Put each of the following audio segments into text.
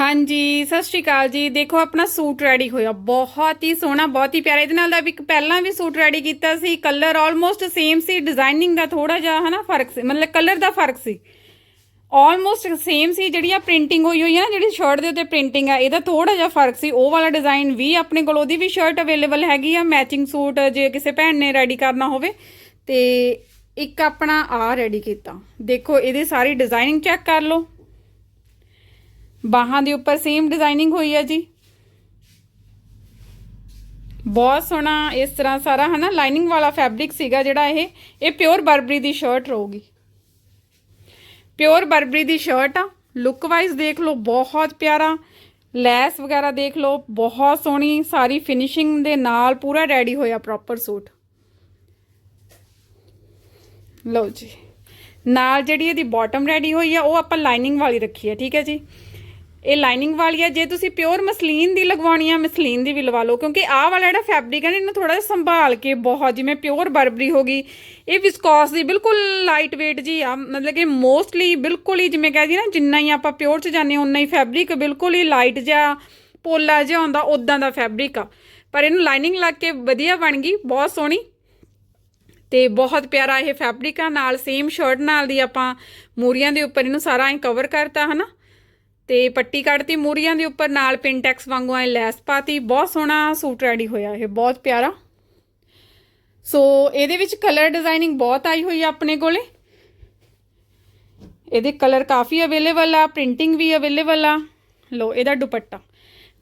ਹਾਂਜੀ, ਸਤਿ ਸ਼੍ਰੀ ਅਕਾਲ ਜੀ। ਦੇਖੋ, ਆਪਣਾ ਸੂਟ ਰੈਡੀ ਹੋਇਆ। ਬਹੁਤ ਹੀ ਸੋਹਣਾ, ਬਹੁਤ ਹੀ ਪਿਆਰਾ। ਇਹਦੇ ਨਾਲ ਦਾ ਵੀ ਇੱਕ ਪਹਿਲਾਂ ਵੀ ਸੂਟ ਰੈਡੀ ਕੀਤਾ ਸੀ। ਕਲਰ ਆਲਮੋਸਟ ਸੇਮ ਸੀ। ਡਿਜ਼ਾਈਨਿੰਗ ਦਾ ਥੋੜਾ ਜਿਹਾ, ਹਨਾ, ਫ਼ਰਕ ਸੀ। ਮਤਲਬ ਕਲਰ ਦਾ ਫ਼ਰਕ ਸੀ। ਆਲਮੋਸਟ ਸੇਮ ਸੀ ਜਿਹੜੀ ਆ ਪ੍ਰਿੰਟਿੰਗ ਹੋਈ ਹੋਈ ਹੈ ਨਾ ਜਿਹੜੀ ਸ਼ਰਟ ਦੇ ਉੱਤੇ ਪ੍ਰਿੰਟਿੰਗ ਆ, ਇਹਦਾ ਥੋੜਾ ਜਿਹਾ ਫ਼ਰਕ ਸੀ। ਉਹ ਵਾਲਾ ਡਿਜ਼ਾਈਨ ਵੀ ਆਪਣੇ ਕੋਲ, ਉਹਦੀ ਵੀ ਸ਼ਰਟ ਅਵੇਲੇਬਲ ਹੈਗੀ ਆ। ਮੈਚਿੰਗ ਸੂਟ ਜੇ ਕਿਸੇ ਭੈਣ ਨੇ ਰੈਡੀ ਕਰਨਾ ਹੋਵੇ। ਤੇ ਇੱਕ ਆਪਣਾ ਆ ਰੈਡੀ ਕੀਤਾ। ਦੇਖੋ, ਇਹਦੀ ਸਾਰੀ ਡਿਜ਼ਾਈਨਿੰਗ ਚੈੱਕ ਕਰ ਲਓ। ਬਾਹਾਂ ਦੇ ਉੱਪਰ ਸੇਮ ਡਿਜ਼ਾਈਨਿੰਗ ਹੋਈ ਹੈ ਜੀ। ਬਹੁਤ ਸੋਹਣਾ ਇਸ ਤਰ੍ਹਾਂ ਸਾਰਾ, ਹਨਾ ਲਾਈਨਿੰਗ ਵਾਲਾ ਫੈਬਰਿਕ ਸੀਗਾ ਜਿਹੜਾ ਇਹ। ਇਹ ਪਿਓਰ ਬਰਬਰੀ ਦੀ ਸ਼ਰਟ ਰਹੂਗੀ। ਪਿਓਰ ਬਰਬਰੀ ਦੀ ਸ਼ਰਟ ਆ। ਲੁੱਕ ਵਾਈਜ਼ ਦੇਖ ਲਓ, ਬਹੁਤ ਪਿਆਰਾ। ਲੈਸ ਵਗੈਰਾ ਦੇਖ ਲਓ, ਬਹੁਤ ਸੋਹਣੀ। ਸਾਰੀ ਫਿਨਿਸ਼ਿੰਗ ਦੇ ਨਾਲ ਪੂਰਾ ਰੈਡੀ ਹੋਇਆ ਪ੍ਰੋਪਰ ਸੂਟ। ਲਓ ਜੀ। ਨਾਲ ਜਿਹੜੀ ਇਹਦੀ ਬਾਟਮ ਰੈਡੀ ਹੋਈ ਆ, ਉਹ ਆਪਾਂ ਲਾਈਨਿੰਗ ਵਾਲੀ ਰੱਖੀ ਹੈ ਠੀਕ ਹੈ ਜੀ? ਇਹ ਲਾਈਨਿੰਗ ਵਾਲੀ ਆ ਜੇ ਤੁਸੀਂ ਪਿਓਰ ਮਸਲੀਨ ਦੀ ਲਗਵਾਉਣੀ ਆ, ਮਸਲੀਨ ਦੀ ਵੀ ਲਵਾ ਲਓ, ਕਿਉਂਕਿ ਆਹ ਵਾਲਾ ਜਿਹੜਾ ਫੈਬਰਿਕ ਹੈ ਨਾ, ਇਹਨੂੰ ਥੋੜਾ ਜਿਹਾ ਸੰਭਾਲ ਕੇ ਬਹੁਤ, ਜਿਵੇਂ ਪਿਓਰ ਬਰਬਰੀ ਹੋ ਗਈ, ਇਹ ਵਿਸਕੋਸ ਦੀ ਬਿਲਕੁਲ ਲਾਈਟ weight ਜੀ ਆ। ਮਤਲਬ ਕਿ ਮੋਸਟਲੀ ਬਿਲਕੁਲ ਹੀ ਜਿਵੇਂ ਕਹਦੀ ਨਾ, ਜਿੰਨਾ ਹੀ ਆਪਾਂ ਪਿਓਰ ਚ ਜਾਂਦੇ ਹਾਂ ਉਨਾ ਹੀ ਫੈਬਰਿਕ ਬਿਲਕੁਲ ਹੀ ਲਾਈਟ ਜਿਹਾ, ਪੋਲਾ ਜਿਹਾ ਹੁੰਦਾ ਉਦਾਂ ਦਾ ਫੈਬਰਿਕ ਆ। ਪਰ ਇਹਨੂੰ ਲਾਈਨਿੰਗ ਲੱਗ ਕੇ ਵਧੀਆ ਬਣ ਗਈ, ਬਹੁਤ ਸੋਹਣੀ। ਤੇ ਬਹੁਤ ਪਿਆਰਾ ਇਹ ਫੈਬਰਿਕ ਆ। ਨਾਲ ਸੇਮ ਸ਼ਰਟ ਨਾਲ ਦੀ ਆਪਾਂ ਮੂਰੀਆਂ ਦੇ ਉੱਪਰ ਇਹਨੂੰ ਸਾਰਾ ਐ ਕਵਰ ਕਰਤਾ, ਹਨਾ? ਤੇ ਪੱਟੀ ਕੱਢਤੀ ਮੂਰੀਆਂ ਦੇ ਉੱਪਰ ਨਾਲ ਪਿੰਟੈਕਸ ਵਾਂਗੂ ਐ ਲੈਸ ਪਾਤੀ। ਬਹੁਤ ਸੋਹਣਾ ਸੂਟ ਰੈਡੀ ਹੋਇਆ ਇਹ, ਬਹੁਤ ਪਿਆਰਾ। ਸੋ ਇਹਦੇ ਵਿੱਚ ਕਲਰ ਡਿਜ਼ਾਈਨਿੰਗ ਬਹੁਤ ਆਈ ਹੋਈ ਆ ਆਪਣੇ ਕੋਲੇ। ਇਹਦੇ ਕਲਰ ਕਾਫੀ ਅਵੇਲੇਬਲ ਆ ਪ੍ਰਿੰਟਿੰਗ ਵੀ ਅਵੇਲੇਬਲ ਆ। ਲੋ ਇਹਦਾ ਦੁਪੱਟਾ।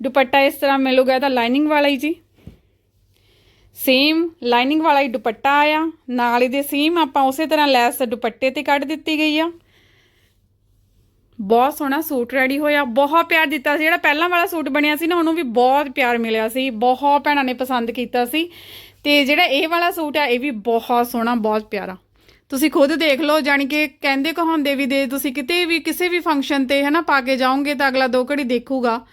ਦੁਪੱਟਾ ਇਸ ਤਰ੍ਹਾਂ ਮਿਲੂਗਾ, ਇਹਦਾ ਲਾਈਨਿੰਗ ਵਾਲਾ ਹੀ ਜੀ। ਸੇਮ ਲਾਈਨਿੰਗ ਵਾਲਾ ਹੀ ਦੁਪੱਟਾ ਆਇਆ। ਨਾਲ ਇਹਦੇ ਸੇਮ ਆਪਾਂ ਉਸੇ ਤਰ੍ਹਾਂ ਲੈਸ ਦੁਪੱਟੇ ਤੇ ਕੱਢ ਦਿੱਤੀ ਗਈ ਆ। ਬਹੁਤ ਸੋਹਣਾ ਸੂਟ ਰੈਡੀ ਹੋਇਆ, ਬਹੁਤ ਪਿਆਰ ਦਿੱਤਾ ਸੀ। ਜਿਹੜਾ ਪਹਿਲਾਂ ਵਾਲਾ ਸੂਟ ਬਣਿਆ ਸੀ ਨਾ, ਉਹਨੂੰ ਵੀ ਬਹੁਤ ਪਿਆਰ ਮਿਲਿਆ ਸੀ। ਬਹੁਤ ਭੈਣਾਂ ਨੇ ਪਸੰਦ ਕੀਤਾ ਸੀ। ਤੇ ਜਿਹੜਾ ਇਹ ਵਾਲਾ ਸੂਟ ਆ, ਇਹ ਵੀ ਬਹੁਤ ਸੋਹਣਾ, ਬਹੁਤ ਪਿਆਰਾ। ਤੁਸੀਂ ਖੁਦ ਦੇਖ ਲਓ ਜਾਨੀ ਕਿ ਕਹਿੰਦੇ ਕਹਾਉਂਦੇ ਵੀ ਦੇ, ਤੁਸੀਂ ਕਿਤੇ ਵੀ, ਕਿਸੇ ਵੀ ਫੰਕਸ਼ਨ ਤੇ ਹਨਾ, ਪਾ ਕੇ ਜਾਓਗੇ ਤਾਂ ਅਗਲਾ ਦੋ ਘੜੀ ਦੇਖੂਗਾ।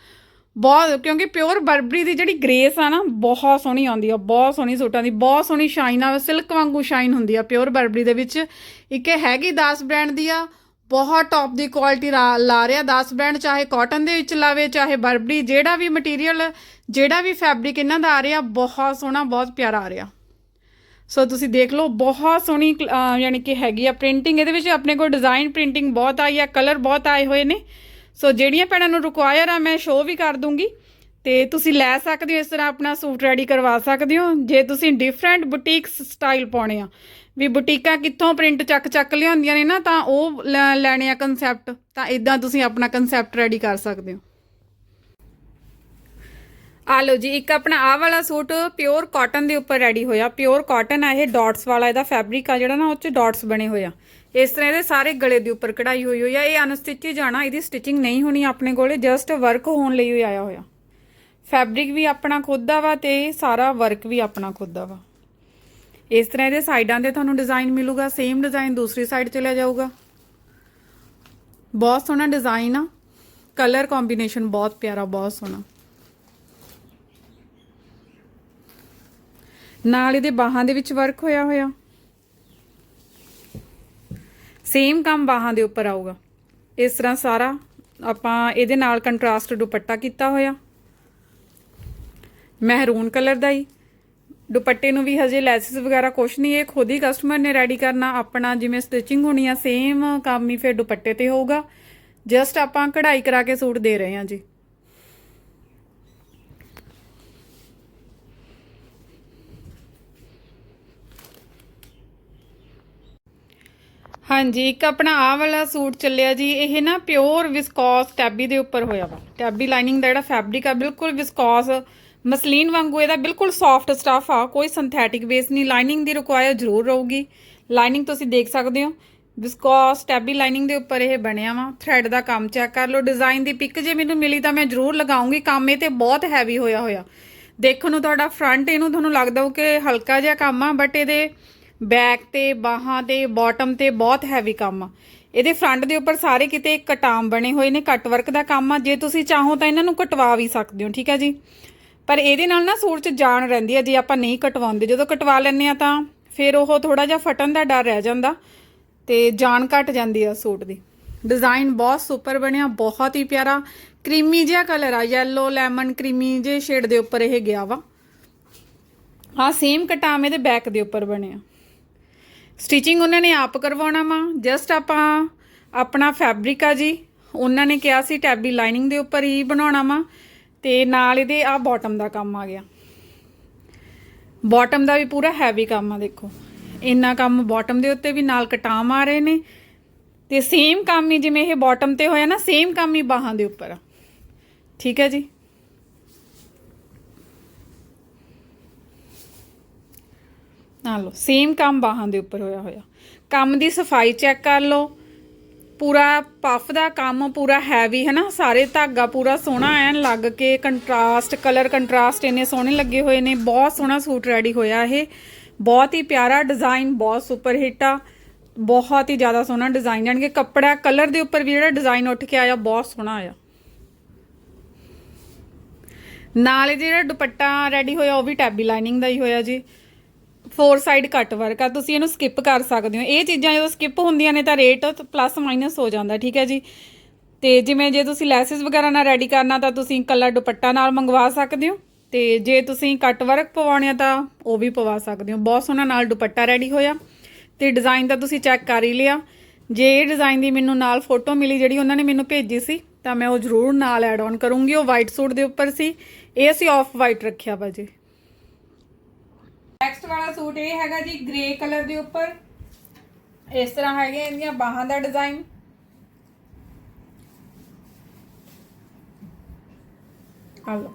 ਬਹੁਤ, ਕਿਉਂਕਿ ਪਿਓਰ ਬਰਬਰੀ ਦੀ ਜਿਹੜੀ ਗ੍ਰੇਸ ਆ ਨਾ, ਬਹੁਤ ਸੋਹਣੀ ਆਉਂਦੀ ਆ, ਬਹੁਤ ਸੋਹਣੀ ਸੂਟਾਂ ਦੀ, ਬਹੁਤ ਸੋਹਣੀ ਸ਼ਾਈਨ ਆ ਸਿਲਕ ਵਾਂਗੂ ਸ਼ਾਈਨ ਹੁੰਦੀ ਆ ਪਿਓਰ ਬਰਬਰੀ ਦੇ ਵਿੱਚ। ਇੱਕ ਇਹ ਹੈਗੀ 10 ਬ੍ਰਾਂਡ ਦੀ ਆ ਬਹੁਤ ਟੌਪ ਦੀ ਕੁਆਲਿਟੀ ਲਾ ਰਿਹਾ। 10 ਬ੍ਰਾਂਡ ਚਾਹੇ ਕਾਟਨ ਦੇ ਵਿੱਚ ਲਾਵੇ ਚਾਹੇ ਬਰਬਰੀ ਜਿਹੜਾ ਵੀ ਮਟੀਰੀਅਲ ਜਿਹੜਾ ਵੀ ਫੈਬਰਿਕ ਇਹਨਾਂ ਦਾ ਆ ਰਿਹਾ ਬਹੁਤ ਸੋਹਣਾ ਬਹੁਤ ਪਿਆਰਾ ਆ ਰਿਹਾ। ਸੋ ਤੁਸੀਂ ਦੇਖ ਲਓ ਬਹੁਤ ਸੋਹਣੀ ਅਹ, ਯਾਨੀ ਕਿ ਹੈਗੀ ਆ ਪ੍ਰਿੰਟਿੰਗ ਇਹਦੇ ਵਿੱਚ ਆਪਣੇ ਕੋਲ ਡਿਜ਼ਾਈਨ ਪ੍ਰਿੰਟਿੰਗ ਬਹੁਤ ਆਈ ਆ ਕਲਰ ਬਹੁਤ ਆਏ ਹੋਏ ਨੇ। ਸੋ ਜਿਹੜੀਆਂ ਭੈਣਾਂ ਨੂੰ ਰਿਕੁਆਇਰ ਆ ਮੈਂ ਸ਼ੋਅ ਵੀ ਕਰ ਦੂੰਗੀ। ਤੇ ਤੁਸੀਂ ਲੈ ਸਕਦੇ ਹੋ ਇਸ ਤਰ੍ਹਾਂ ਆਪਣਾ ਸੂਟ ਰੈਡੀ ਕਰਵਾ ਸਕਦੇ ਹੋ। ਜੇ ਤੁਸੀਂ ਡਿਫਰੈਂਟ ਬੁਟੀਕ ਸਟਾਈਲ ਪਾਉਣੇ ਆ, ਵੀ ਬੁਟੀਕਾਂ ਕਿੱਥੋਂ ਪ੍ਰਿੰਟ ਚੱਕ ਚੱਕ ਲਿਆਉਂਦੀਆਂ ਨੇ ਨਾ, ਤਾਂ ਉਹ ਲੈ- ਲੈਣੇ ਆ ਕਨਸੈਪਟ ਤਾਂ ਇਦਾਂ ਤੁਸੀਂ ਆਪਣਾ ਕਨਸੈਪਟ ਰੈਡੀ ਕਰ ਸਕਦੇ ਹੋ। ਆ ਲਓ ਜੀ, ਇੱਕ ਆਪਣਾ ਆਹ ਵਾਲਾ ਸੂਟ ਪਿਓਰ ਕਾਟਨ ਦੇ ਉੱਪਰ ਰੈਡੀ ਹੋਇਆ। ਪਿਓਰ ਕਾਟਨ ਆ, ਇਹ ਡਾਟਸ ਵਾਲਾ ਇਹਦਾ ਫੈਬਰਿਕ ਆ ਜਿਹੜਾ ਨਾ, ਉਹ ਚ ਡਾਟਸ ਬਣੇ ਹੋਏ ਆ। ਇਸ ਤਰ੍ਹਾਂ ਇਹਦੇ ਸਾਰੇ ਗਲੇ ਦੇ ਉੱਪਰ ਕਢਾਈ ਹੋਈ ਹੋਈ ਆ। ਇਹ ਅਨਸਟਿਚ ਜਾਣਾ, ਇਹਦੀ ਸਟਿਚਿੰਗ ਨਹੀਂ ਹੋਣੀ ਆਪਣੇ ਕੋਲੇ ਜਸਟ ਵਰਕ ਹੋਣ ਲਈ ਹੀ ਆਇਆ ਹੋਇਆ। ਫੈਬਰਿਕ ਵੀ ਆਪਣਾ ਖੁਦ ਦਾ ਵਾ ਤੇ ਸਾਰਾ ਵਰਕ ਵੀ ਆਪਣਾ ਖੁਦ ਦਾ ਵਾ। ਇਸ ਤਰ੍ਹਾਂ ਇਹਦੇ ਸਾਈਡਾਂ ਤੇ ਤੁਹਾਨੂੰ ਡਿਜ਼ਾਈਨ ਮਿਲੂਗਾ ਸੇਮ ਡਿਜ਼ਾਈਨ ਦੂਸਰੀ ਸਾਈਡ ਚਲਿਆ ਜਾਊਗਾ। ਬਹੁਤ ਸੋਹਣਾ ਡਿਜ਼ਾਈਨ ਆ। ਕਲਰ ਕੰਬੀਨੇਸ਼ਨ ਬਹੁਤ ਪਿਆਰਾ, ਬਹੁਤ ਸੋਹਣਾ। ਨਾਲ ਇਹਦੇ ਬਾਹਾਂ ਦੇ ਵਿੱਚ ਵਰਕ ਹੋਇਆ ਹੋਇਆ। ਸੇਮ ਕੰਮ ਬਾਹਾਂ ਦੇ ਉੱਪਰ ਆਊਗਾ। ਇਸ ਤਰ੍ਹਾਂ ਸਾਰਾ ਆਪਾਂ ਇਹਦੇ ਨਾਲ ਕੰਟਰਾਸਟ ਦੁਪੱਟਾ ਕੀਤਾ ਹੋਇਆ। ਮਹਿਰੂਨ ਕਲਰ ਦਾ ਹੀ। ਦੁਪੱਟੇ ਨੂੰ ਵੀ ਹਜੇ ਲੈਸਸ ਵਗੈਰਾ ਕੁਛ ਨਹੀਂ, ਇਹ ਖੁਦ ਹੀ ਕਸਟਮਰ ਨੇ ਰੈਡੀ ਕਰਨਾ। ਆਪਣਾ ਜਿਵੇਂ ਸਟਿਚਿੰਗ ਹੋਣੀ ਆ ਸੇਮ ਕੰਮ ਹੀ ਫਿਰ ਦੁਪੱਟੇ ਤੇ ਹੋਊਗਾ। ਜਸਟ ਆਪਾਂ ਕਢਾਈ ਕਰਾ ਕੇ ਸੂਟ ਦੇ ਰਹੇ ਹਾਂ ਜੀ। ਹਾਂਜੀ, ਇੱਕ ਆਪਣਾ ਆਹ ਵਾਲਾ ਸੂਟ ਚੱਲਿਆ ਜੀ। ਇਹ ਨਾ ਪਿਓਰ ਵਿਸਕੋਸ ਟੈਬੀ ਦੇ ਉੱਪਰ ਹੋਇਆ ਵਾ। ਟੈਬੀ ਲਾਈਨਿੰਗ ਦਾ ਜਿਹੜਾ ਫੈਬਰਿਕ ਆ, ਬਿਲਕੁਲ ਵਿਸਕੋਸ ਮਸਲੀਨ ਵਾਂਗੂ ਇਹਦਾ ਬਿਲਕੁਲ ਸੌਫਟ ਸਟਫ ਆ, ਕੋਈ ਸਿੰਥੈਟਿਕ ਬੇਸ ਨਹੀਂ ਲਾਈਨਿੰਗ ਦੀ ਰਿਕੁਆਇਰ ਜ਼ਰੂਰ ਰਹੂਗੀ। ਲਾਈਨਿੰਗ ਤੁਸੀਂ ਦੇਖ ਸਕਦੇ ਹੋ ਵਿਸਕੋਸ ਟੈਬੀ ਲਾਈਨਿੰਗ ਦੇ ਉੱਪਰ ਇਹ ਬਣਿਆ ਵਾ ਥ੍ਰੈਡ ਦਾ ਕੰਮ ਚੈੱਕ ਕਰ ਲਓ ਡਿਜ਼ਾਈਨ ਦੀ ਪਿਕ ਜੇ ਮੈਨੂੰ ਮਿਲੀ ਤਾਂ ਮੈਂ ਜ਼ਰੂਰ ਲਗਾਉਂਗੀ, ਕੰਮ ਇਹ ਤੇ ਬਹੁਤ ਹੈਵੀ ਹੋਇਆ ਹੋਇਆ। ਦੇਖਣ ਨੂੰ ਤੁਹਾਡਾ ਫਰੰਟ ਇਹਨੂੰ ਤੁਹਾਨੂੰ ਲੱਗਦਾ ਹੋ ਕਿ ਹਲਕਾ ਜਿਹਾ ਕੰਮ ਆ ਬਟ ਇਹਦੇ ਬੈਕ ਤੇ, ਬਾਹਾਂ ਤੇ ਬਾਟਮ ਤੇ ਬਹੁਤ ਹੈਵੀ ਕੰਮ ਆ। ਇਹਦੇ ਫਰੰਟ ਦੇ ਉੱਪਰ ਸਾਰੇ ਕਿਤੇ ਕਟਾਮ ਬਣੇ ਹੋਏ ਨੇ ਕੱਟ ਵਰਕ ਦਾ ਕੰਮ ਆ, ਜੇ ਤੁਸੀਂ ਚਾਹੋ ਤਾਂ ਇਹਨਾਂ ਨੂੰ ਕਟਵਾ ਵੀ ਸਕਦੇ ਹੋ, ਠੀਕ ਆ ਜੀ? ਪਰ ਇਹਦੇ ਨਾਲ ਨਾ ਸੂਟ 'ਚ ਜਾਨ ਰਹਿੰਦੀ ਹੈ ਜੇ ਆਪਾਂ ਨਹੀਂ ਕਟਵਾਉਂਦੇ। ਜਦੋਂ ਕਟਵਾ ਲੈਂਦੇ ਆ ਤਾਂ ਫਿਰ ਉਹ ਥੋੜਾ ਜਿਹਾ ਫਟਣ ਦਾ ਡਰ ਰਹਿ ਜਾਂਦਾ ਤੇ ਜਾਨ ਘਟ ਜਾਂਦੀ ਆ ਸੂਟ ਦੀ। ਡਿਜ਼ਾਈਨ ਬਹੁਤ ਸੁਪਰ ਬਣਿਆ, ਬਹੁਤ ਹੀ ਪਿਆਰਾ। ਕਰੀਮੀ ਜਿਹਾ ਕਲਰ ਆ ਯੈਲੋ ਲੈਮਨ ਕਰੀਮੀ ਜੇ ਸ਼ੇਡ ਦੇ ਉੱਪਰ ਇਹ ਗਿਆ ਵਾ। ਆ ਸੇਮ ਕਟਾਵੇਂ ਦੇ ਬੈਕ ਦੇ ਉੱਪਰ ਬਣਿਆ ਸਟਿਚਿੰਗ ਉਹਨਾਂ ਨੇ ਆਪ ਕਰਵਾਉਣਾ ਵਾ। ਜਸਟ ਆਪਾਂ ਆਪਣਾ ਫੈਬਰਿਕ ਆ ਜੀ, ਉਹਨਾਂ ਨੇ ਕਿਹਾ ਸੀ ਟੈਬੀ ਲਾਈਨਿੰਗ ਦੇ ਉੱਪਰ ਹੀ ਬਣਾਉਣਾ ਵਾ। ਤੇ ਨਾਲ ਇਹਦੇ ਆ ਬਾਟਮ ਦਾ ਕੰਮ ਆ ਗਿਆ। ਬਾਟਮ ਦਾ ਵੀ ਪੂਰਾ ਹੈਵੀ ਕੰਮ ਆ ਦੇਖੋ। ਇੰਨਾ ਕੰਮ ਬਾਟਮ ਦੇ ਉੱਤੇ ਵੀ ਨਾਲ ਕਟਾਮ ਆ ਰਹੇ ਨੇ। ਤੇ ਸੇਮ ਕੰਮ ਹੀ ਜਿਵੇਂ ਇਹ ਬਾਟਮ ਤੇ ਹੋਇਆ ਨਾ ਸੇਮ ਕੰਮ ਹੀ ਬਾਹਾਂ ਦੇ ਉੱਪਰ ਆ। ਠੀਕ ਹੈ ਜੀ? ਨਾਲ ਲਓ ਸੇਮ ਕੰਮ ਬਾਹਾਂ ਦੇ ਉੱਪਰ ਹੋਇਆ ਹੋਇਆ। ਕੰਮ ਦੀ ਸਫ਼ਾਈ ਚੈੱਕ ਕਰ ਲਓ। ਪੂਰਾ ਪਫ ਦਾ ਕੰਮ ਪੂਰਾ ਹੈਵੀ ਹੈ ਨਾ ਸਾਰੇ ਧਾਗਾ ਪੂਰਾ ਸੋਹਣਾ ਐਨ ਲੱਗ ਕੇ ਕੰਟਰਾਸਟ ਕਲਰ ਕੰਟਰਾਸਟ ਇੰਨੇ ਸੋਹਣੇ ਲੱਗੇ ਹੋਏ ਨੇ। ਬਹੁਤ ਸੋਹਣਾ ਸੂਟ ਰੈਡੀ ਹੋਇਆ ਇਹ। ਬਹੁਤ ਹੀ ਪਿਆਰਾ ਡਿਜ਼ਾਈਨ ਬਹੁਤ ਸੁਪਰ ਹਿੱਟ ਆ। ਬਹੁਤ ਹੀ ਜ਼ਿਆਦਾ ਸੋਹਣਾ ਡਿਜ਼ਾਈਨ ਜਾਣੀ ਕੱਪੜਾ ਕਲਰ ਦੇ ਉੱਪਰ ਵੀ ਜਿਹੜਾ ਡਿਜ਼ਾਈਨ ਉੱਠ ਕੇ ਆਇਆ, ਬਹੁਤ ਸੋਹਣਾ ਆਇਆ। ਨਾਲੇ ਇਹ ਜਿਹੜਾ ਦੁਪੱਟਾ ਰੈਡੀ ਹੋਇਆ, ਉਹ ਵੀ ਟੈਬੀ ਲਾਈਨਿੰਗ ਦਾ ਹੀ ਹੋਇਆ ਜੀ। ਫੋਰ ਸਾਈਡ ਕੱਟ ਵਰਕ ਆ, ਤੁਸੀਂ ਇਹਨੂੰ ਸਕਿਪ ਕਰ ਸਕਦੇ ਹੋ। ਇਹ ਚੀਜ਼ਾਂ ਜਦੋਂ ਸਕਿਪ ਹੁੰਦੀਆਂ ਨੇ ਤਾਂ ਰੇਟ ਪਲੱਸ ਮਾਈਨਸ ਹੋ ਜਾਂਦਾ, ਠੀਕ ਹੈ ਜੀ? ਤੇ ਜਿਵੇਂ ਜੇ ਤੁਸੀਂ ਲੈਸਸ ਵਗੈਰਾ ਨਾਲ ਰੈਡੀ ਕਰਨਾ ਤਾਂ ਤੁਸੀਂ ਕਲਰ ਦੁਪੱਟਾ ਨਾਲ ਮੰਗਵਾ ਸਕਦੇ ਹੋ। ਤੇ ਜੇ ਤੁਸੀਂ ਕੱਟ ਵਰਕ ਪਵਾਉਣੇ ਆ ਤਾਂ ਉਹ ਵੀ ਪਵਾ ਸਕਦੇ ਹੋ। ਬਹੁਤ ਸੋਹਣਾ ਨਾਲ ਦੁਪੱਟਾ ਰੈਡੀ ਹੋਇਆ। ਤੇ ਡਿਜ਼ਾਈਨ ਤਾਂ ਤੁਸੀਂ ਚੈੱਕ ਕਰ ਹੀ ਲਿਆ। ਜੇ ਇਹ ਡਿਜ਼ਾਈਨ ਦੀ ਮੈਨੂੰ ਨਾਲ ਫੋਟੋ ਮਿਲੀ ਜਿਹੜੀ ਉਹਨਾਂ ਨੇ ਮੈਨੂੰ ਭੇਜੀ ਸੀ, ਤਾਂ ਮੈਂ ਉਹ ਜ਼ਰੂਰ ਨਾਲ ਐਡ ਆਨ ਕਰੂੰਗੀ। ਉਹ ਵਾਈਟ ਸੂਟ ਦੇ ਉੱਪਰ ਸੀ। ਇਹ ਅਸੀਂ ਆਫ ਵਾਈਟ ਰੱਖਿਆ ਵਾ ਜੀ। ਨੈਕਸਟ ਵਾਲਾ ਸੂਟ ਇਹ ਹੈਗਾ ਜੀ ਗ੍ਰੇ ਕਲਰ ਦੇ ਉੱਪਰ। ਇਸ ਤਰ੍ਹਾਂ ਹੈਗੇ ਇਹਦੀਆਂ ਬਾਹਾਂ ਦਾ ਡਿਜ਼ਾਈਨ ਹਲੋ